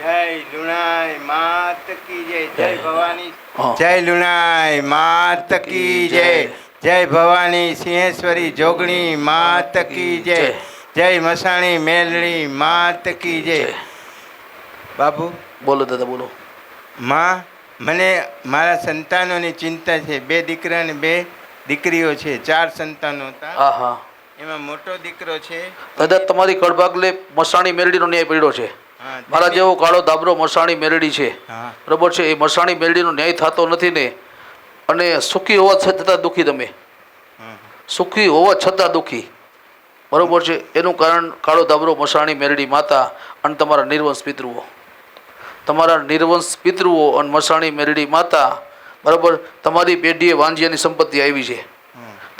જય લુણાઈ માત કી જય. જય જય. ભવાની. જય લુણાઈ માત કી જય. જય. ભવાની સિંહેશ્વરી જોગણી માત કી જય. જય. મસાણી મેલણી માત કી જય. બાપુ બાબુ? બોલો દાદા બોલો. માં મને મારા સંતાનોની ચિંતા છે. બે દીકરા અને બે દીકરીઓ છે. ચાર સંતાનો હતા. હા હા એમાં મોટો દીકરો છે. દાદા તમારી કડભાગલે મસાણી મેલડીનો ન્યાય પડ્યો છે. મારા જેવો કાળો દાબરો મસાણી મેરડી છે. બરોબર છે એ મસાણી મેરડીનો ન્યાય થતો નથી ને અને સુખી હોવા છતાં દુઃખી તમે. સુખી હોવા છતાં દુઃખી. બરોબર છે એનું કારણ કાળો દાબરો મસાણી મેરડી માતા અને તમારા નિર્વંશ પિતૃઓ. તમારા નિર્વંશ પિતૃઓ અને મસાણી મેરડી માતા બરાબર તમારી પેઢીએ વાંજિયાની સંપત્તિ આવી છે.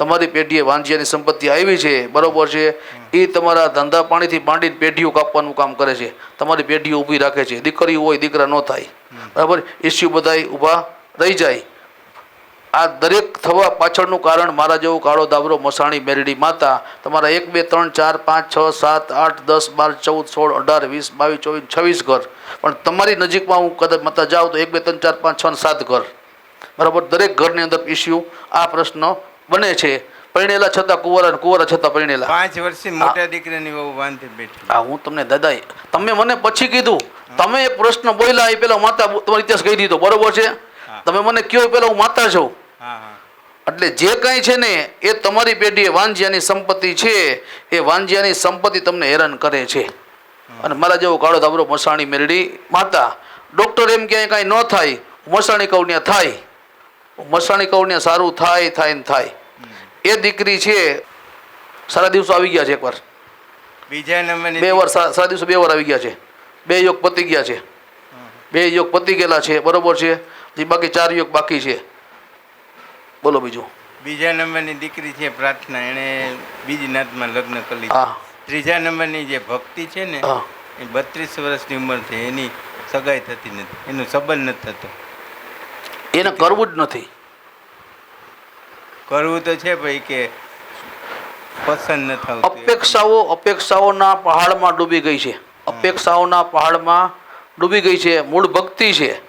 તમારી પેઢીએ વાંજિયાની સંપત્તિ આવી છે બરાબર છે? એ તમારા ધંધા પાણીથી માંડીને પેઢીઓ કાપવાનું કામ કરે છે. તમારી પેઢીઓ ઊભી રાખે છે. દીકરી હોય દીકરા ન થાય. બરાબર? ઇસ્યુ બધાય ઊભા રહી જાય. આ દરેક થવા પાછળનું કારણ મારા જેવો કાળો દાબરો મસાણી મેરડી માતા. તમારા એક બે ત્રણ ચાર પાંચ છ સાત આઠ દસ બાર ચૌદ સોળ અઢાર વીસ બાવીસ ચોવીસ છવ્વીસ ઘર. પણ તમારી નજીકમાં હું કદાચ માતા જાઉં તો એક બે ત્રણ ચાર પાંચ છ સાત ઘર. બરાબર? દરેક ઘરની અંદર ઇસ્યુ આ પ્રશ્ન બને છે પરણેલા છતાં કુંવરા કુંવરા છતાં પરણેલા. પાંચ વર્ષથી મોટા દીકરાની બહુ વાંધી બેઠી. હા હું તમને દાદા તમે મને પછી કીધું તમે એક પ્રશ્ન બોલ્યા એ પેલા માતા તમારો ઇતિહાસ કહી દીધો બરોબર છે? તમે મને કયો પેલા હું માતા છું? એટલે જે કંઈ છે ને એ તમારી પેઢીએ વાંજિયાની સંપત્તિ છે એ વાંજિયાની સંપત્તિ તમને હેરાન કરે છે. અને મારા જેવો કાળો ધાબરો મસાણી મેરડી માતા ડૉક્ટર એમ ક્યાંય કાંઈ ન થાય મસાણી કૌન્યા થાય. મસાણી કૌન્યા સારું થાય થાય ને થાય. એ દીકરી છે સારા દિવસો આવી ગયા છે એકવાર. બીજા નંબરની બે વાર સારા દિવસો બે વાર આવી ગયા છે. બે યોગ પતી ગયા છે. બે યોગ પતી ગયેલા છે બરોબર છે. જે બાકી ચાર યોગ બાકી છે. બોલો બીજું. બીજા નંબરની દીકરી છે પ્રાર્થના એણે બીજી નાતમાં લગ્ન કરી હા. ત્રીજા નંબરની જે ભક્તિ છે ને એ બત્રીસ વર્ષની ઉંમર છે એની સગાઈ થતી નથી એનો સંબંધ નથી થતો. એને કરવું જ નથી. કરવું તો છે ભાઈ કે પસંદ ન થવું. અપેક્ષાઓ અપેક્ષાઓના પહાડમાં ડૂબી ગઈ છે. અપેક્ષાઓના પહાડમાં ડૂબી ગઈ છે. મૂળ ભક્તિ છે.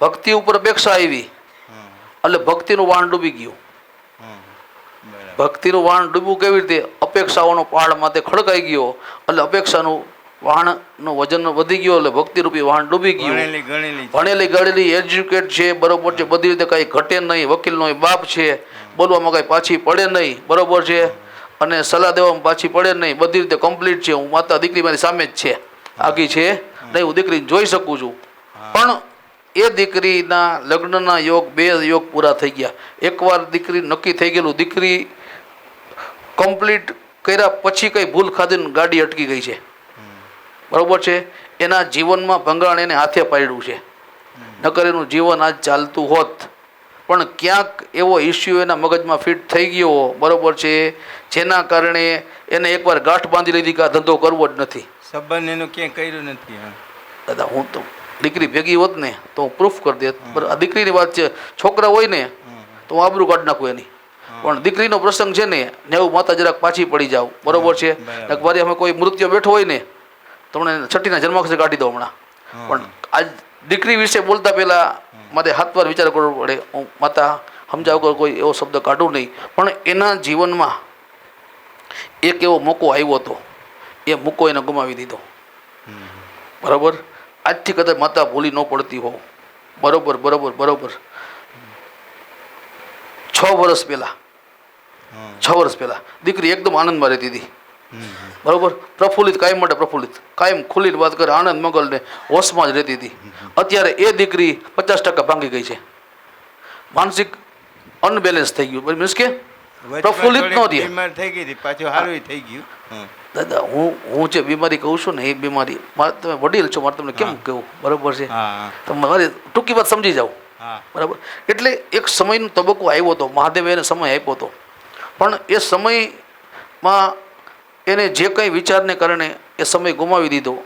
ભક્તિ ઉપર અપેક્ષા આવી. એટલે ભક્તિનું વાણ ડૂબી ગયું. ભક્તિનું વાણ ડૂબવું કેવી રીતે? અપેક્ષાઓનો પહાડ માથે ખડકાઈ ગયો. એટલે અપેક્ષાનું વાહનનું વજન વધી ગયો એટલે ભક્તિરૂપી વાહન ડૂબી ગયું. ભણેલી ગણેલી. એજ્યુકેટ છે બરોબર છે બધી રીતે કાંઈ ઘટે નહીં વકીલનો બાપ છે બોલવામાં કાંઈ પાછી પડે નહીં બરોબર છે? અને સલાહ દેવામાં પાછી પડે નહીં બધી રીતે કમ્પ્લીટ છે. હું માતા દીકરી મારી સામે જ છે. આગી છે. નહીં હું દીકરીને જોઈ શકું છું. પણ એ દીકરીના લગ્નના યોગ બે યોગ પૂરા થઈ ગયા. એકવાર દીકરી નક્કી થઈ ગયેલું દીકરી કમ્પ્લીટ કર્યા પછી કંઈ ભૂલ ખાધીને ગાડી અટકી ગઈ છે. બરોબર છે? એના જીવનમાં ભંગાણ એને હાથે પાડ્યું છે. નકર એનું જીવન આજ ચાલતું હોત. પણ ક્યાંક એવો ઇસ્યુ એના મગજમાં ફિટ થઈ ગયો બરોબર છે? જેના કારણે એને એકવાર ગાંઠ બાંધી લીધી કે આ ધંધો કરવો જ નથી. સંબંધ એનું ક્યાંય કર્યું નથી દાદા હું તો દીકરી ભેગી હોત ને તો હું પ્રૂફ કરી દેત. આ દીકરીની વાત છે છોકરા હોય ને તો હું આબરું કાઢી નાખું એની. પણ દીકરીનો પ્રસંગ છે ને ને એવું માતા જરાક પાછી પડી જાવ. બરોબર છે? બરાબર. અમે કોઈ મૃત્યુ બેઠો હોય ને તો મને છઠ્ઠીના જન્માક્ષર કાઢી દો હમણાં. પણ આજ દીકરી વિશે બોલતા પહેલાં મારે હાથ વાર વિચાર કરવો પડે. હું માતા સમજાવ કોઈ એવો શબ્દ કાઢું નહીં. પણ એના જીવનમાં એક એવો મોકો આવ્યો હતો. એ મોકો એને ગુમાવી દીધો. બરાબર? આજથી કદાચ માતા ભૂલી ન પડતી હોવ બરોબર બરોબર બરોબર. છ વર્ષ પહેલાં. છ વર્ષ પહેલાં. દીકરી એકદમ આનંદમાં રહેતી હતી. બરોબર? પ્રફુલ્લિત કાયમ માટે પ્રફુલ્લિત. કાયમ ખુલ્લીને વાત કરે આનંદ મંગલને હોશમાં જ રહેતી હતી. અત્યારે એ દીકરી પચાસ ટકા ભાંગી ગઈ છે. માનસિક અનબેલેન્સ થઈ ગયું. મીન્સ કે પ્રફુલ્લિત ન રહે થઈ ગઈ હતી પાછું સારું થઈ ગયું. દાદા હું હું જે બીમારી કહું છું ને એ બીમારી મારે તમે વડીલ છો મારે તમને કેમ કહું બરોબર છે? તમે મારી ટૂંકી વાત સમજી જાઓ. બરાબર? એટલે એક સમયનો તબક્કો આવ્યો હતો મહાદેવે એને સમય આપ્યો હતો પણ એ સમયમાં એને જે કંઈ વિચારને કારણે એ સમય ગુમાવી દીધો.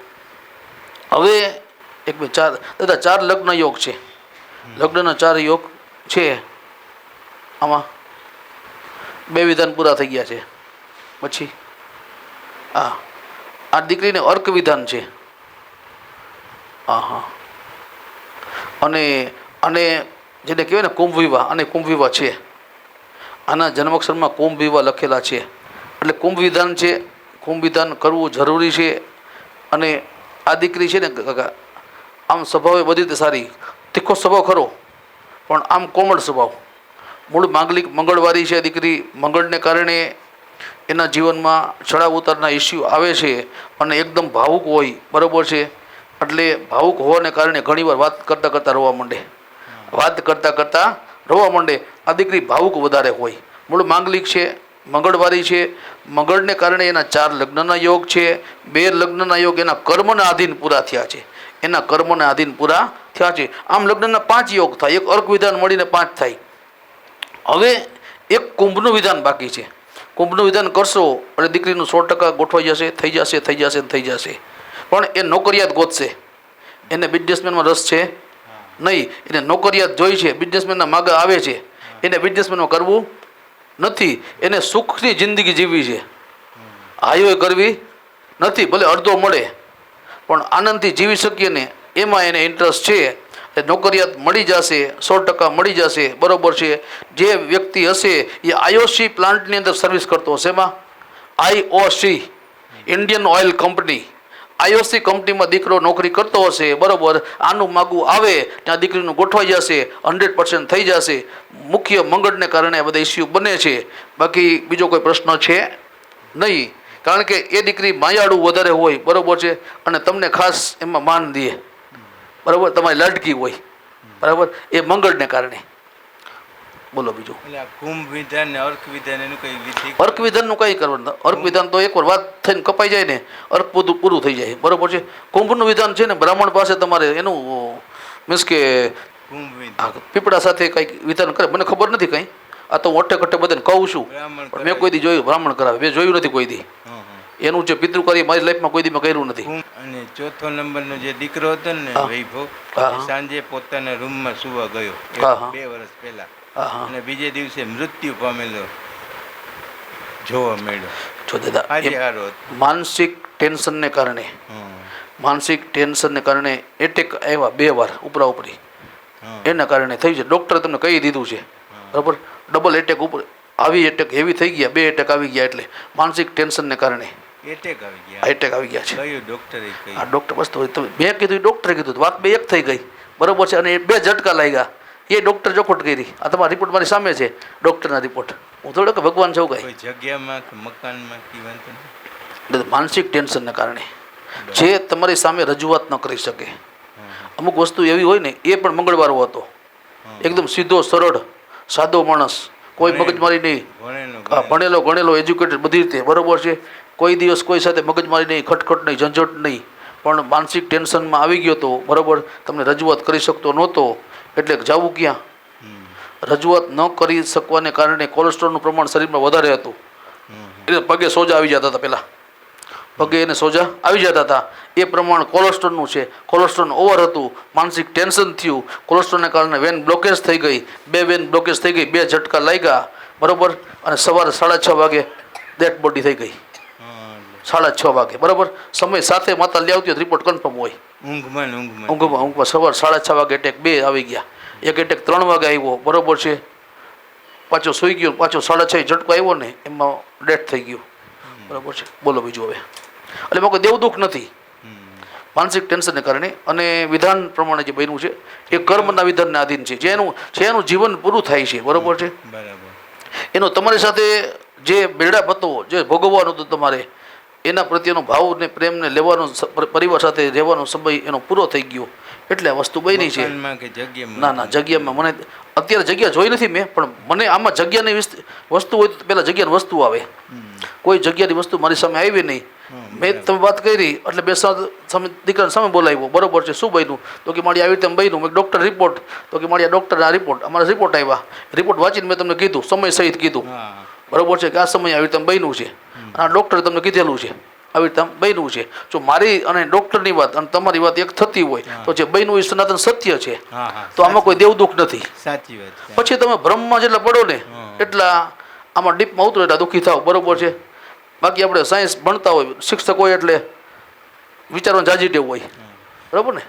હવે એક બે ચાર, દાદા, ચાર લગ્ન યોગ છે. લગ્નના ચાર યોગ છે. આમાં બે વિધાન પૂરા થઈ ગયા છે. પછી હા આ દીકરીને અર્ક વિધાન છે. હા હા અને અને જેને કહેવાય ને કુંભ વિવાહ, અને કુંભ વિવાહ છે. આના જન્માક્ષરમાં કુંભ વિવાહ લખેલા છે. એટલે કુંભ વિધાન છે કુંભ વિધાન કરવું જરૂરી છે. અને આ દીકરી છે ને કાકા આમ સ્વભાવે બધી રીતે સારી. તીખો સ્વભાવ ખરો પણ આમ કોમળ સ્વભાવ. મૂળ માંગલિક મંગળવારી છે દીકરી. મંગળને કારણે એના જીવનમાં ચડાવ ઉતારના ઇસ્યુ આવે છે અને એકદમ ભાવુક હોય બરાબર છે. એટલે ભાવુક હોવાને કારણે ઘણીવાર વાત કરતાં કરતાં રોવા માંડે. વાત કરતાં કરતાં રોવા માંડે. આ દીકરી ભાવુક વધારે હોય. મૂળ માંગલિક છે મંગળવારી છે. મંગળને કારણે એના ચાર લગ્નના યોગ છે. બે લગ્નના યોગ એના કર્મના આધીન પૂરા થયા છે. એના કર્મના આધીન પૂરા થયા છે. આમ લગ્નના પાંચ યોગ થાય. એક અર્ક વિધાન મળીને પાંચ થાય. હવે એક કુંભનું વિધાન બાકી છે. કુંભનું વિધાન કરશો એટલે દીકરીનું સો ટકા ગોઠવાઈ જશે, થઈ જશે થઈ જશે થઈ જશે. પણ એ નોકરિયાત ગોતશે. એને બિઝનેસમેનમાં રસ છે? નહીં. એને નોકરિયાત જોઈ છે. બિઝનેસમેનના માગા આવે છે. એને બિઝનેસમેનમાં કરવું નથી. એને સુખની જિંદગી જીવવી છે. હાઈવે કરવી નથી, ભલે અડધો મળે. પણ આનંદથી જીવી શકીએ ને, એમાં એને ઇન્ટરેસ્ટ છે. નોકરિયાત મળી જશે, સો ટકા મળી જશે, બરોબર છે. જે વ્યક્તિ હશે, એ આઈઓસી પ્લાન્ટની અંદર સર્વિસ કરતો હશે એમાં. IOC, Indian Oil company. IOC કંપનીમાં દીકરો નોકરી કરતો હશે, બરોબર, આનું માગું આવે, ત્યાં દીકરીનું ગોઠવાઈ જશે, હંડ્રેડ પર્સન્ટ થઈ જશે. મુખ્ય મંગળને કારણે આ બધા ઇસ્યુ બને છે. બાકી બીજો કોઈ પ્રશ્ન છે? નહીં. કારણ કે એ દીકરી માયાળું વધારે હોય, બરાબર છે, અને તમને ખાસ એમાં માન દે. બરાબર, તમારી લાડકી હોય. બરાબર? એ મંગળને કારણે. બોલો બીજું. કુંભ વિધાન ને અર્ક વિધાન એનું કઈ વિધિ અર્ક વિધાનનું કંઈ કરવાનું? અર્ક વિધાન તો એકવાર વાત થઈને કપાઈ જાય ને અર્ક બધું પૂરું થઈ જાય. બરોબર છે? કુંભનું વિધાન છે ને બ્રાહ્મણ પાસે તમારે એનું મીન્સ કે પીપળા સાથે કંઈક વિધાન કરે. મને ખબર નથી કંઈ. આ તો હું કટ્ટે બધાને કહું છું. પણ મેં કોઈ દી જોયું બ્રાહ્મણ કરાવે. મેં જોયું નથી કોઈ દી. એનું જે પિતૃ કાર્ય મારી લાઈફમાં કોઈ દી મેં કર્યું નથી. અને ચોથો નંબરનો જે દીકરો હતો ને. વૈભવ સાંજે પોતાના રૂમમાં સુવા ગયો. બે વર્ષ પહેલા. અને બીજે દિવસે મૃત્યુ પામેલો જોવા મળ્યો. જો દાદા માનસિક ટેન્શનને કારણે માનસિક ટેન્શનને કારણે એટેક આવ્યા બે વાર ઉપરા ઉપરી. એના કારણે થઈ છે. ડૉક્ટરે તમને કહી દીધું છે. બરાબર? ડબલ એટેક ઉપર આવી એટેક હેવી થઈ ગયા બે એટેક આવી ગયા એટલે માનસિક ટેન્શનને કારણે એટેક આવી ગયા. એટેક આવી ગયા છે. કયું ડોક્ટરે આ ડૉક્ટર બસ તો મેં કીધું ડૉક્ટરે કીધું વાત બે એક થઈ ગઈ. બરાબર છે? અને બે ઝટકા લાગ્યા. એ ડૉક્ટર ચોખવટ કરી. આ તમારા રિપોર્ટ મારી સામે છે ડૉક્ટરના રિપોર્ટ હું થોડો કે ભગવાન છું કાંઈ. જગ્યામાં કે મકાનમાં કે વાંધો માનસિક ટેન્શનને કારણે. જે તમારી સામે રજૂઆત ન કરી શકે. અમુક વસ્તુ એવી હોય ને એ પણ મંગળવારો હતો. એકદમ સીધો સરળ સાદો માણસ. કોઈ મગજમારી નહીં. ભણેલો ગણેલો એજ્યુકેટેડ બધી રીતે. બરોબર છે? કોઈ દિવસ કોઈ સાથે મગજમારી નહીં ખટખટ નહીં ઝંઝટ નહીં. પણ માનસિક ટેન્શનમાં આવી ગયો હતો બરોબર તમને રજૂઆત કરી શકતો નહોતો. એટલે જવું ક્યાં? રજૂઆત ન કરી શકવાને કારણે કોલેસ્ટ્રોલનું પ્રમાણ શરીરમાં વધારે હતું. એટલે પગે સોજા આવી જતા હતા પહેલાં પગે એને સોજા આવી જતા હતા. એ પ્રમાણ કોલેસ્ટ્રોલનું છે. કોલેસ્ટ્રોલ ઓવર હતું. માનસિક ટેન્શન થયું. કોલેસ્ટ્રોલને કારણે વેન બ્લોકેજ થઈ ગઈ. બે વેન બ્લોકેજ થઈ ગઈ. બે ઝટકા લાગ્યા. બરાબર? અને સવારે સાડા છ વાગે ડેડ બોડી થઈ ગઈ. સાડા છ વાગે. બરાબર? સમય સાથે માતા લઈ આવતી રિપોર્ટ કન્ફર્મ હોય. ઊંઘમાં ઊંઘમાં. ઊંઘમાં ઊંઘમાં. સવાર સાડા છ વાગે એટેક બે આવી ગયા. એક એટેક ત્રણ વાગે આવ્યો. બરોબર છે? પાછો સૂઈ ગયો. પાછો સાડા છ ઝટકો આવ્યો ને એમાં ડેથ થઈ ગયો. બરાબર છે? બોલો બીજું હવે. એટલે એમાં કોઈ દેવ દુઃખ નથી. માનસિક ટેન્શનને કારણે. અને વિધાન પ્રમાણે જે બન્યું છે એ કર્મના વિધાનને આધીન છે. જેનું જેનું જીવન પૂરું થાય છે. બરાબર છે? બરાબર. એનો તમારી સાથે જે બેડા હતો જે ભોગવવાનું હતું તમારે એના પ્રત્યેનો ભાવ ને પ્રેમ ને લેવાનો પરિવાર સાથે રહેવાનો સમય એનો પૂરો થઈ ગયો. એટલે આ વસ્તુ બની છે. ના ના જગ્યામાં મને અત્યારે જગ્યા જોઈ નથી મેં પણ મને આમાં જગ્યાની વસ્તુ હોય તો પહેલાં જગ્યાની વસ્તુ આવે. કોઈ જગ્યાની વસ્તુ મારી સામે આવી નહીં. મેં તમે વાત કરી એટલે બે સાત સામે દીકરાને સામે બોલાવ્યો. બરોબર છે શું બન્યું? તો કે મારી આવી રીતે બન્યું. મેં ડૉક્ટર રિપોર્ટ તો કે મારી આ ડૉક્ટરના રિપોર્ટ અમારા રિપોર્ટ આવ્યા. રિપોર્ટ વાંચીને મેં તમને કીધું સમય સહિત કીધું. બરોબર છે કે આ સમય આવી રીતે બન્યું છે. અને આ ડૉક્ટરે તમને કીધેલું છે. આવી રીતે બન્યું છે. જો મારી અને ડૉક્ટરની વાત અને તમારી વાત એક થતી હોય તો જે બન્યું એ સનાતન સત્ય છે. તો આમાં કોઈ દેવદુઃખ નથી. સાચી વાત પછી તમે બ્રહ્મમાં જેટલા પડો ને એટલા આમાં ડીપમાં ઉતરો એટલા દુઃખી થાવ બરોબર છે? બાકી આપણે સાયન્સ ભણતા હોય શિક્ષક હોય એટલે વિચારવાની જાજી ટેવ હોય. બરાબર ને?